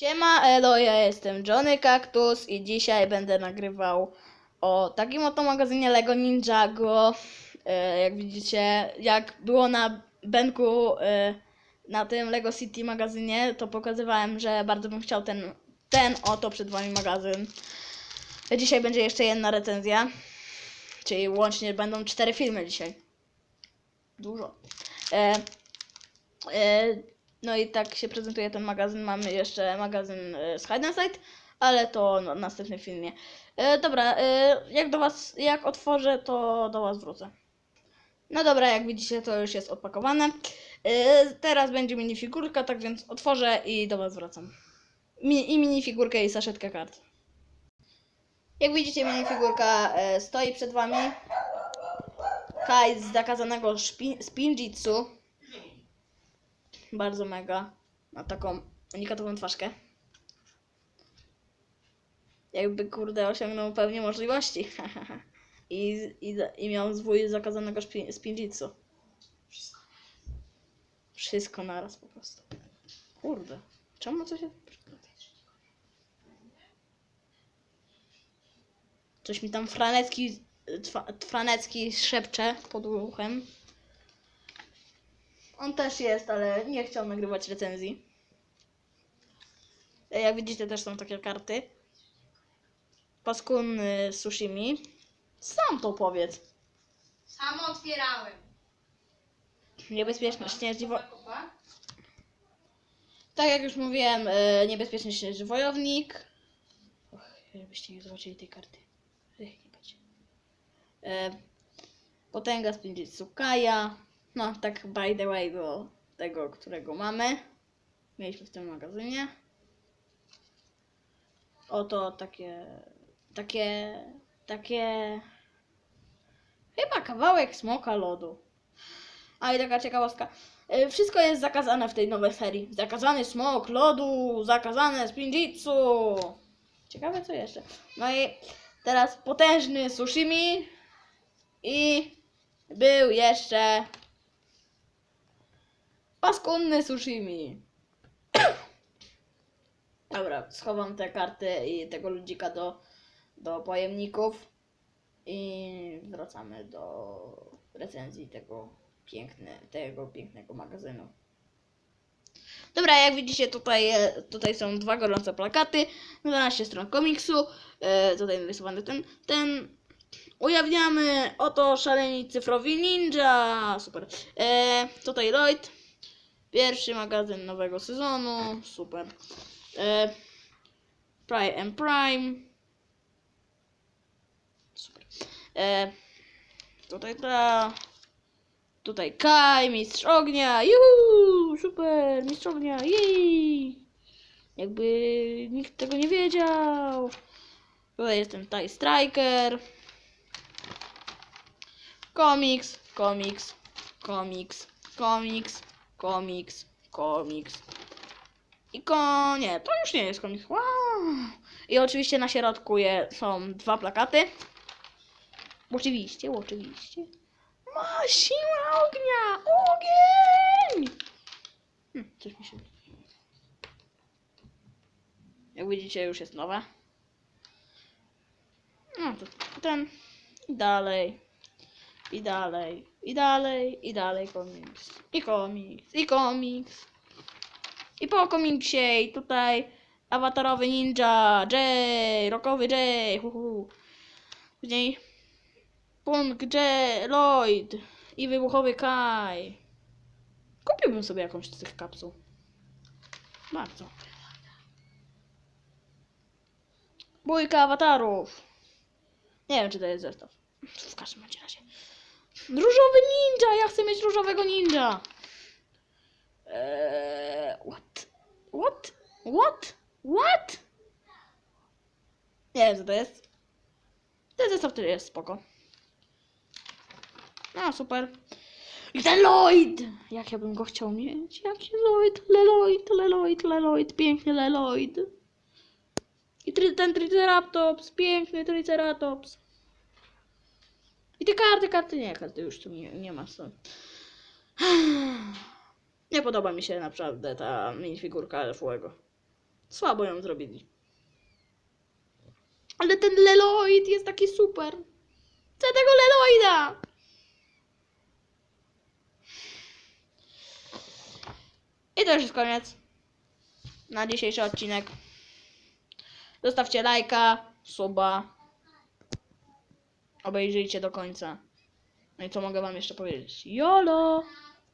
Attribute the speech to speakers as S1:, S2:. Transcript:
S1: Siema Elo, ja jestem Johnny Cactus i dzisiaj będę nagrywał o takim oto magazynie Lego Ninjago. E, jak widzicie, jak było na Benku e, na tym Lego City magazynie, to pokazywałem, że bardzo bym chciał ten, ten oto przed wami magazyn. Dzisiaj będzie jeszcze jedna recenzja, czyli łącznie będą cztery filmy dzisiaj. Dużo. E, e, no i tak się prezentuje ten magazyn. Mamy jeszcze magazyn e, z Hide and Sight, ale to no, w następnym filmie. E, dobra, e, jak do was, jak otworzę, to do was wrócę. No dobra, jak widzicie, to już jest odpakowane. E, teraz będzie minifigurka, tak więc otworzę i do was wracam. Mi, I minifigurkę i saszetkę kart. Jak widzicie, minifigurka e, stoi przed wami. Kai z zakazanego spinjitsu. Bardzo mega. Ma taką unikatową twarzkę. Jakby kurde osiągnął pewnie możliwości. I, i, I miał zwój zakazanego spinjitsu. Wszystko naraz po prostu. Kurde. Czemu coś się... Coś mi tam Franecki, twa, Franecki szepcze pod uchem. On też jest, ale nie chciał nagrywać recenzji. E, Jak widzicie, też są takie karty. Paskunny sushimi. Sam to powiedz.
S2: Samo otwierałem.
S1: Niebezpieczny śnieżny wo-? Tak jak już mówiłem, e, niebezpieczny śnieżny wojownik. Och, żebyście nie zobaczyli tej karty. Ech, nie będzie. E, potęga spędzić Kaja. No, tak by the way do tego, którego mamy. Mieliśmy w tym magazynie. Oto takie, takie, takie, chyba kawałek smoka lodu. A i taka ciekawostka. Y, Wszystko jest zakazane w tej nowej serii. Zakazany smok, lodu, zakazane spinjitsu. Ciekawe co jeszcze. No i teraz potężny sushimi i był jeszcze paskudny sushimi. Dobra, schowam te karty i tego ludzika do, do pojemników i wracamy do recenzji tego, piękne, tego pięknego magazynu. Dobra, jak widzicie tutaj, e, tutaj są dwa gorące plakaty, 12 stron komiksu, e, tutaj narysowany ten, ten, ujawniamy, oto szaleni cyfrowi ninja, super, e, tutaj Lloyd, pierwszy magazyn nowego sezonu, super, e, Prime and Prime, super, e, tutaj ta, Tutaj Kai, mistrz ognia, juhu, super, mistrz ognia, jej. Jakby nikt tego nie wiedział. Tutaj jest ten TIE Striker. Komiks, komiks, komiks, komiks, komiks, komiks. I ko... nie, to już nie jest komiks. Wow. I oczywiście na środku je, są dwa plakaty. Oczywiście, oczywiście. Ma siła ognia! Ogień! Hm, coś mi się... Jak widzicie, już jest nowe. No to ten. Dalej. I dalej. I dalej. I dalej komiks. I komiks. I komiks. I po komiksie i tutaj awatarowy ninja, Jay, rockowy Jay, hu, hu. Później Punk J. Lloyd i wybuchowy Kai. Kupiłbym sobie jakąś z tych kapsuł. Bardzo. Bójka awatarów. Nie wiem, czy to jest zestaw. W każdym razie. Różowy ninja! Ja chcę mieć różowego ninja! Eee, what? What? What? What? Nie wiem, co to jest. Ten zestaw też jest spoko. No, super. Lloyd! Jak ja bym go chciał mieć? Jaki Lloyd? Leloid, Leloid, Leloid, piękny Leloid. I ten Triceratops, piękny Triceratops. Te karty, karty nie, karty już tu nie, nie ma co. Nie podoba mi się naprawdę ta minifigurka Fuego. Słabo ją zrobili. Ale ten Leloid jest taki super. Chcę tego Leloida! I to już jest koniec na dzisiejszy odcinek. Zostawcie lajka, suba. Obejrzyjcie do końca. No i co mogę wam jeszcze powiedzieć? YOLO!